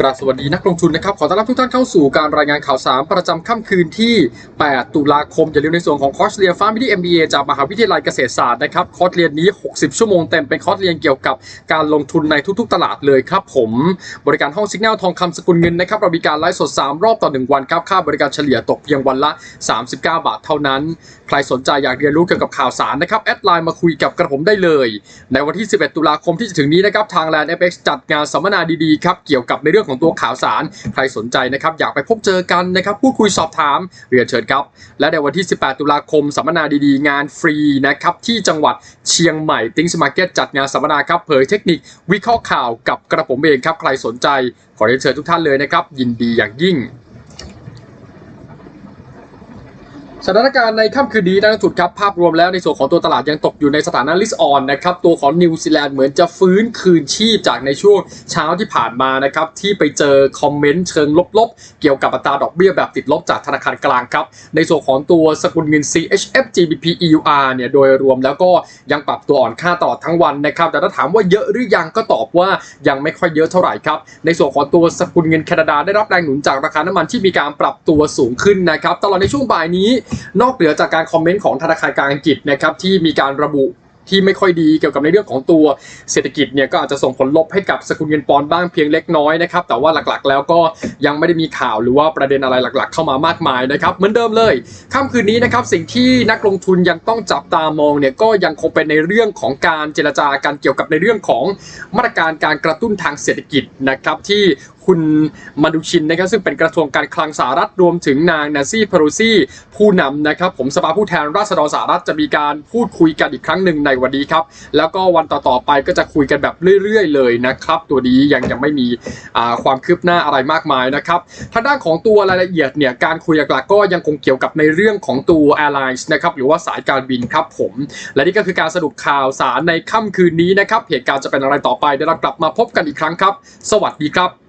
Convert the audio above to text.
กราบสวัสดีนักลงทุนนะครับ ขอต้อนรับทุกท่านเข้าสู่การรายงานข่าวสารประจำค่ำคืนที่ 8 ตุลาคม อย่าลืมในส่วนของคอร์สเรียนฟ้ามิที่ MBA จากมหาวิทยาลัยเกษตรศาสตร์นะครับ คอร์สเรียนนี้ 60 ชั่วโมงเต็มเป็นคอร์สเรียนเกี่ยวกับการลงทุนในทุกๆ ตลาดเลยครับผม บริการห้องสิกแนลทองคำสกุลเงินนะครับเรามีการไลฟ์สด 3 รอบต่อ 1 วันครับค่าบริการเฉลี่ยตกเพียงวันละ 39 บาทเท่านั้น ใครสนใจอยากเรียนรู้เกี่ยวกับข่าวสารนะครับแอดไลน์มาคุยกับกระผมได้เลย ในวันที่ 11 ตุลาคมที่จะถึงนี้นะครับทาง Land FX จัดงานสัมมนาดีๆครับเกี่ยวกับในเรื่องของตัวข่าวสารใครสนใจนะครับอยากไปพบเจอกันนะครับพูดคุยสอบถามเรียนเชิญครับ และในวันที่ 18 ตุลาคมสัมมนาดีๆ งานฟรีนะครับที่จังหวัดเชียงใหม่ติ้งสมาร์เก็ตจัดงานสัมมนาครับเผยเทคนิควิเคราะห์ข่าวกับกระผมเองครับใครสนใจขอเรียนเชิญทุกท่านเลยนะครับยินดีอย่างยิ่ง สถานการณ์ในค่ำคืนนี้นังทุนครับ ภาพรวมแล้วในส่วนของตัวตลาดยังตกอยู่ในสถานะลิสออนนะครับ ตัวของนิวซีแลนด์เหมือนจะฟื้นคืนชีพจากในช่วงเช้าที่ผ่านมานะครับ ที่ไปเจอคอมเมนต์เชิงลบๆ เกี่ยวกับอัตราดอกเบี้ยแบบติดลบจากธนาคารกลางครับ ในส่วนของตัวสกุลเงิน CHF GBP EUR เนี่ยโดยรวมแล้วก็ยังปรับตัวอ่อนค่าตลอดทั้งวันนะครับ แต่ถ้าถามว่าเยอะหรือยังก็ตอบว่ายังไม่ค่อยเยอะเท่าไหร่ครับ ในส่วนของตัวสกุลเงินแคนาดาได้รับแรงหนุนจากราคาน้ำมันที่มีการปรับตัวสูงขึ้นนะครับตลอดในช่วงบ่ายนี้นอกเหนือจากการคอมเมนต์ของธนาคารกลางอังกฤษนะครับที่มีการระบุที่ไม่ค่อยดีเกี่ยวกับในเรื่องของตัวเศรษฐกิจเนี่ยก็อาจจะส่งผลลบให้กับสกุลเงินปอนด์บ้างเพียงเล็กน้อยนะครับแต่ว่าหลักๆ แล้วก็ยังไม่ได้มีข่าวหรือว่าประเด็นอะไรหลักๆ เข้ามามากมายนะครับเหมือนเดิมเลยค่ำคืนนี้นะครับสิ่งที่นักลงทุนยังต้องจับตามองเนี่ยก็ยังคงเป็นในเรื่องของการเจรจากันเกี่ยวกับในเรื่องของมาตรการการกระตุ้นทางเศรษฐกิจนะครับที่ คุณมาดูชินนะครับซึ่งเป็นกระทรวงการคลังสหรัฐรวมถึงนางนาซี่พารูซี่ผู้นำนะครับผมสภาผู้แทนราษฎรสหรัฐจะมีการพูดคุยกันอีกครั้งหนึ่งในวันนี้ครับแล้วก็วันต่อๆไปก็จะคุยกันแบบเรื่อยๆ เลยนะครับ ตัวนี้ยังยังไม่มีความคืบหน้าอะไรมากมายนะครับทางด้านของตัวรายละเอียดเนี่ยการคุยหลักๆก็ยังคงเกี่ยวกับในเรื่องของตัว Airlines นะครับหรือว่าสายการบินครับผม และนี่ก็คือการสรุปข่าวสารในค่ำคืนนี้นะครับเหตุการณ์จะเป็นอะไรต่อไปเดี๋ยวเรากลับมาพบกันอีกครั้งครับ สวัสดีครับ